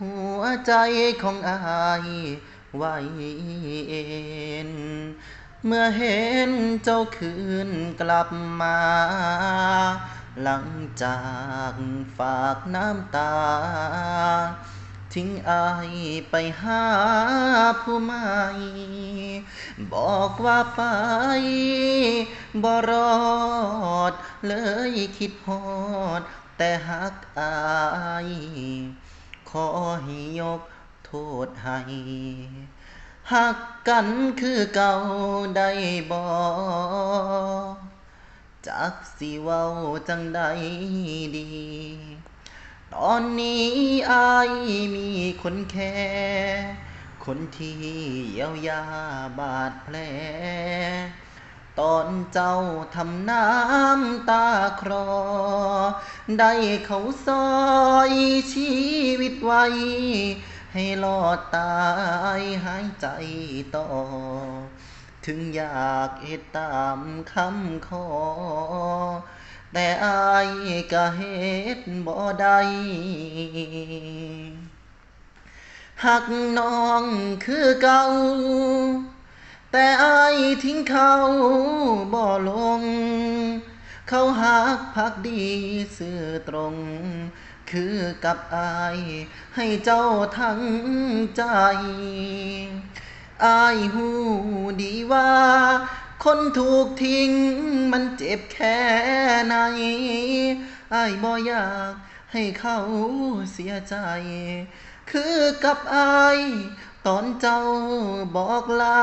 หัวใจของอายไหวเอ็นเมื่อเห็นเจ้าคืนกลับมา หลังจากฝากน้ำตา ทิ้งอายไปหาผู้ใหม่ บอกว่าไปบ่รอด เลยคิดฮอด แต่หักอาย ขอให้ยกโทษให้หักกันคือเก่าได้บ่จักสิเว้าจังใดดี ตอนนี้อายมีคนแค่ คนที่เยียวยาบาดแผล ตอนเจ้าทำน้ำตาคลอได้เขาซอยชีวิตไว้ ให้รอดตายหายใจต่อ ถึงอยากเฮ็ดตามคำขอ แต่อายก็เฮ็ดบ่ได้หักน้องคือเก่า แต่อายทิ้งเขาบ่ลง เขาหักพักดีซื่อตรง คือกับอายให้เจ้าทั้งใจ อายหูดีว่า คนถูกทิ้งมันเจ็บแค่ไหนอายบ่อยากให้เขาเสียใจ คือกับอาย ตอนเจ้าบอกลา